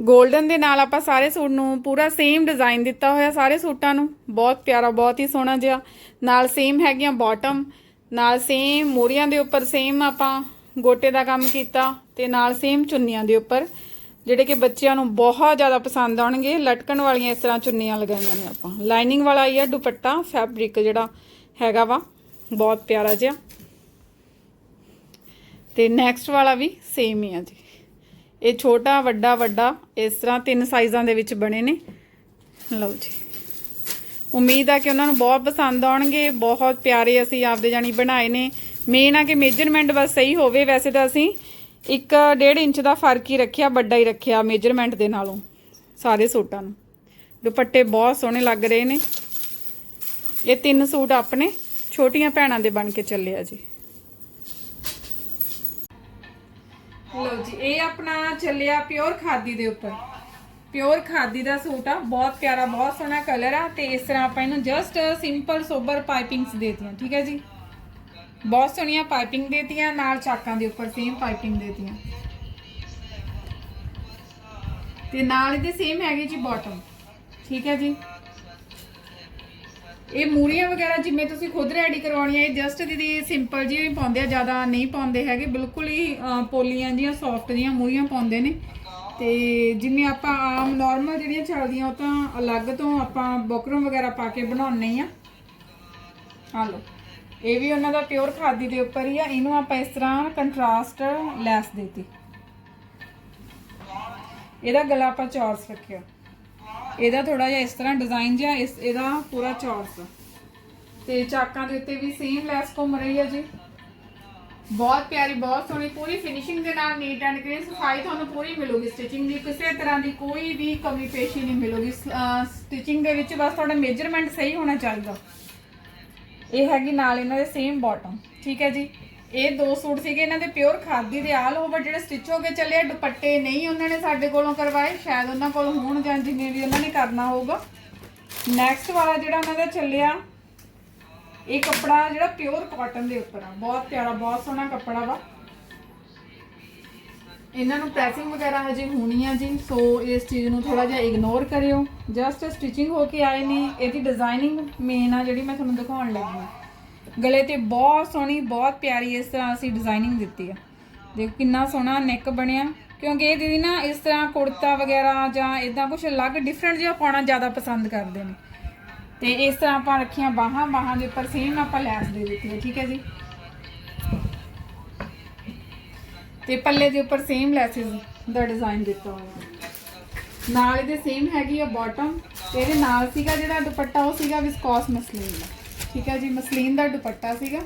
골ਡਨ ਦੇ ਨਾਲ ਆਪਾਂ ਸਾਰੇ ਸੂਟ ਨੂੰ ਪੂਰਾ ਸੇਮ ਡਿਜ਼ਾਈਨ ਦਿੱਤਾ ਹੋਇਆ ਸਾਰੇ ਸੂਟਾਂ ਨੂੰ। ਬਹੁਤ ਪਿਆਰਾ, ਬਹੁਤ ਹੀ ਸੋਹਣਾ ਜਿਹਾ। ਨਾਲ ਸੇਮ ਹੈਗੀਆਂ ਬਾਟਮ ਨਾਲ ਸੇਮ ਮੋਰੀਆਂ ਦੇ ਉੱਪਰ ਸੇਮ ਆਪਾਂ ਗੋਟੇ ਦਾ ਕੰਮ ਕੀਤਾ ਤੇ ਨਾਲ ਸੇਮ ਚੁੰਨੀਆਂ ਦੇ ਉੱਪਰ, ਜਿਹੜੇ ਕਿ ਬੱਚਿਆਂ ਨੂੰ ਬਹੁਤ ਜ਼ਿਆਦਾ ਪਸੰਦ ਆਉਣਗੇ। ਲਟਕਣ ਵਾਲੀਆਂ ਇਸ ਤਰ੍ਹਾਂ ਚੁੰਨੀਆਂ ਲਗਾਈਆਂ ਨੇ ਆਪਾਂ। ਲਾਈਨਿੰਗ ਵਾਲਾ ਹੀ ਆ ਦੁਪੱਟਾ ਫੈਬਰਿਕ ਜਿਹੜਾ ਹੈਗਾ ਵਾ, ਬਹੁਤ ਪਿਆਰਾ ਜਿਹਾ। ਤੇ ਨੈਕਸਟ ਵਾਲਾ ਵੀ ਸੇਮ ਹੀ ਆ ਜੀ। ਇਹ ਛੋਟਾ, ਵੱਡਾ ਵੱਡਾ, ਇਸ ਤਰ੍ਹਾਂ ਤਿੰਨ ਸਾਈਜ਼ਾਂ ਦੇ ਵਿੱਚ ਬਣੇ ਨੇ। ਲਓ ਜੀ। ਉਮੀਦ ਆ ਕਿ ਉਹਨਾਂ ਨੂੰ ਬਹੁਤ ਪਸੰਦ ਆਉਣਗੇ, ਬਹੁਤ ਪਿਆਰੇ ਅਸੀਂ ਆਪਦੇ ਜਾਨੀ ਬਣਾਏ ਨੇ। ਮੇਨ ਆ ਕਿ ਮੇਜਰਮੈਂਟ ਬਸ ਸਹੀ ਹੋਵੇ, ਵੈਸੇ ਤਾਂ ਅਸੀਂ 1.5 ਇੰਚ ਦਾ ਫ਼ਰਕ ਹੀ ਰੱਖਿਆ, ਵੱਡਾ ਹੀ ਰੱਖਿਆ ਮੇਜਰਮੈਂਟ ਦੇ ਨਾਲੋਂ, ਸਾਰੇ ਸੂਟਾਂ ਨੂੰ। ਦੁਪੱਟੇ ਬਹੁਤ ਸੋਹਣੇ ਲੱਗ ਰਹੇ ਨੇ। ਇਹ ਤਿੰਨ ਸੂਟ ਆਪਣੇ, ਛੋਟੀਆਂ ਭੈਣਾਂ ਦੇ ਬਣ ਕੇ ਚੱਲੇ ਆ ਜੀ। ਲਓ ਜੀ, ਇਹ ਆਪਣਾ ਚੱਲਿਆ ਪਿਓਰ ਖਾਦੀ ਦੇ ਉੱਪਰ। ਪਿਓਰ ਖਾਦੀ ਦਾ ਸੂਟ ਆ, ਬਹੁਤ ਪਿਆਰਾ, ਬਹੁਤ ਸੋਹਣਾ ਕਲਰ ਆ ਤੇ ਇਸ ਤਰ੍ਹਾਂ ਆਪਾਂ ਇਹਨੂੰ ਜਸਟ ਸਿੰਪਲ ਸੋਬਰ ਪਾਈਪਿੰਗਸ ਦੇਤੀਆਂ, ਠੀਕ ਹੈ ਜੀ? ਬਹੁਤ ਸੋਹਣੀਆਂ ਪਾਈਪਿੰਗ ਦੇਤੀਆਂ, ਨਾਲ ਚਾਕਾਂ ਦੇ ਉੱਪਰ ਸੇਮ ਪਾਈਪਿੰਗ ਦੇਤੀਆਂ। ਤੇ ਨਾਲ ਇਹਦੇ ਸੇਮ ਹੈਗੇ ਜੀ ਬਾਟਮ ਠੀਕ ਹੈ ਜੀ? ਇਹ ਮੂਰੀਆਂ ਵਗੈਰਾ ਜਿਵੇਂ ਤੁਸੀਂ ਖੁਦ ਰੈਡੀ ਕਰਵਾਉਣੀਆਂ, ਇਹ ਜਸਟ ਦੀਦੀ ਸਿੰਪਲ ਜਿਹੀ ਹੀ ਪਾਉਂਦੇ ਆ, ਜ਼ਿਆਦਾ ਨਹੀਂ ਪਾਉਂਦੇ ਹੈਗੇ, ਬਿਲਕੁਲ ਹੀ ਪੋਲੀਆਂ ਜੀਆਂ ਸੌਫਟ ਜੀਆਂ ਮੂਰੀਆਂ ਪਾਉਂਦੇ ਨੇ। ਤੇ ਜਿਵੇਂ ਆਪਾਂ ਆਮ ਨਾਰਮਲ ਜਿਹੜੀਆਂ ਚੱਲਦੀਆਂ ਉਹ ਤਾਂ ਅਲੱਗ ਤੋਂ ਆਪਾਂ ਬੁਕਰਮ ਵਗੈਰਾ ਪਾ ਕੇ ਬਣਾਉਣੇ ਆ ਆ ਲਓ। ਇਹ ਵੀ ਉਹਨਾਂ ਦਾ ਪਿਓਰ ਖਾਦੀ ਦੇ ਉੱਪਰ ਹੀ ਆ। ਇਹਨੂੰ ਆਪਾਂ ਇਸ ਤਰ੍ਹਾਂ ਕੰਟਰਾਸਟ ਲੈਸ ਦੇਤੀ। ਇਹਦਾ ਗਲਾ ਆਪਾਂ ਚੌਰਸ ਰੱਖਿਆ। ਇਹਦਾ ਥੋੜਾ ਜਿਹਾ ਇਸ ਤਰ੍ਹਾਂ ਡਿਜ਼ਾਈਨ ਜਿਹਾ ਇਸ ਇਹਦਾ ਪੂਰਾ ਚੌਰਸ। ਤੇ ਚਾਕਾਂ ਦੇ ਉੱਤੇ ਵੀ ਸੇਮ ਲੈਸ ਘੁੰਮ ਰਹੀ ਹੈ ਜੀ। ਬਹੁਤ ਪਿਆਰੀ, ਬਹੁਤ ਸੋਹਣੀ, ਪੂਰੀ ਫਿਨਿਸ਼ਿੰਗ ਦੇ ਨਾਲ ਨੀਟ ਐਂਡ ਕਲੀਨ ਸਫ਼ਾਈ ਤੁਹਾਨੂੰ ਪੂਰੀ ਮਿਲੂਗੀ ਸਟਿਚਿੰਗ ਦੀ, ਕਿਸੇ ਤਰ੍ਹਾਂ ਦੀ ਕੋਈ ਵੀ ਕਮੀ, ਪੇਸ਼ੀ ਨਹੀਂ ਮਿਲੂਗੀ। ਸਟਿਚਿੰਗ ਦੇ ਵਿੱਚ ਬਸ ਤੁਹਾਡਾ ਮੇਜਰਮੈਂਟ ਸਹੀ ਹੋਣਾ ਚਾਹੀਦਾ। ਇਹ ਹੈਗੀ ਨਾਲ ਇਹਨਾਂ ਦੇ ਸੇਮ ਬਾਟਮ ਠੀਕ ਹੈ ਜੀ? ਇਹ ਦੋ ਸੂਟ ਸੀਗੇ, ਇਹਨਾਂ ਦੇ ਪਿਓਰ ਖਾਦੀ ਦੇ ਆਲ ਓਵਰ ਜਿਹੜੇ ਸਟਿਚ ਹੋ ਕੇ ਚੱਲੇ ਦੁਪੱਟੇ ਨਹੀਂ ਉਹਨਾਂ ਨੇ ਸਾਡੇ ਕੋਲੋਂ ਕਰਵਾਏ, ਸ਼ਾਇਦ ਉਹਨਾਂ ਕੋਲ ਹੋਣ ਜਾਂ ਜਿਵੇਂ ਵੀ ਉਹਨਾਂ ਨੇ ਕਰਨਾ ਹੋਊਗਾ। ਨੈਕਸਟ ਵਾਲਾ ਜਿਹੜਾ ਉਹਨਾਂ ਦਾ ਚੱਲਿਆ ਇਹ ਕੱਪੜਾ ਜਿਹੜਾ ਪਿਓਰ ਕਾਟਨ ਦੇ ਉੱਪਰ ਆ, ਬਹੁਤ ਪਿਆਰਾ, ਬਹੁਤ ਸੋਹਣਾ ਕੱਪੜਾ ਵਾ। ਇਹਨਾਂ ਨੂੰ ਪ੍ਰੈਸਿੰਗ ਵਗੈਰਾ ਹਜੇ ਹੋਣੀ ਆ ਜੀ ਸੋ ਇਸ ਚੀਜ਼ ਨੂੰ ਥੋੜਾ ਜਿਹਾ ਇਗਨੋਰ ਕਰਿਓ। ਜਸਟ ਸਟਿਚਿੰਗ ਹੋ ਕੇ ਆਏ ਨੇ, ਇਹਦੀ ਡਿਜ਼ਾਈਨਿੰਗ ਮੇਨ ਆ ਜਿਹੜੀ ਮੈਂ ਤੁਹਾਨੂੰ ਦਿਖਾਉਣ ਲੱਗੀ ਹਾਂ। ਗਲੇ ਤੇ ਬਹੁਤ ਸੋਹਣੀ, ਬਹੁਤ ਪਿਆਰੀ ਇਸ ਤਰ੍ਹਾਂ ਅਸੀਂ ਡਿਜ਼ਾਈਨਿੰਗ ਦਿੱਤੀ ਆ। ਦੇਖੋ ਕਿੰਨਾ ਸੋਹਣਾ ਨੈਕ ਬਣਿਆ, ਕਿਉਂਕਿ ਇਹ ਦੀਦੀ ਨਾ ਇਸ ਤਰ੍ਹਾਂ ਕੁੜਤਾ ਵਗੈਰਾ ਜਾਂ ਇਦਾਂ ਕੁਝ ਅਲੱਗ ਡਿਫਰੈਂਟ ਜਿਹਾ ਪਾਉਣਾ ਜ਼ਿਆਦਾ ਪਸੰਦ ਕਰਦੇ ਨੇ। ਤੇ ਇਸ ਤਰ੍ਹਾਂ ਆਪਾਂ ਰੱਖੀਆਂ ਬਾਹਾਂ ਬਾਹਾਂ ਦੇ ਉੱਪਰ ਸੇਮ ਆਪਾਂ ਲੈਸ ਦੇ ਦਿੱਤੀ ਹੈ, ਠੀਕ ਹੈ ਜੀ? ਤੇ ਪੱਲੇ ਦੇ ਉੱਪਰ ਸੇਮ ਲੈਸਸ ਦਾ ਡਿਜ਼ਾਈਨ ਦਿੱਤਾ ਹੋਇਆ ਨਾਲ ਇਹਦੇ ਸੇਮ ਹੈਗੀ ਆ ਬਾਟਮ ਤੇ ਇਹਦੇ ਨਾਲ ਸੀਗਾ ਜਿਹੜਾ ਦੁਪੱਟਾ, ਉਹ ਸੀਗਾ ਵਿਸਕੋਸ ਮਸਲੀਨ ਦਾ। ਠੀਕ ਹੈ ਜੀ? ਮਸਲੀਨ ਦਾ ਦੁਪੱਟਾ ਸੀਗਾ।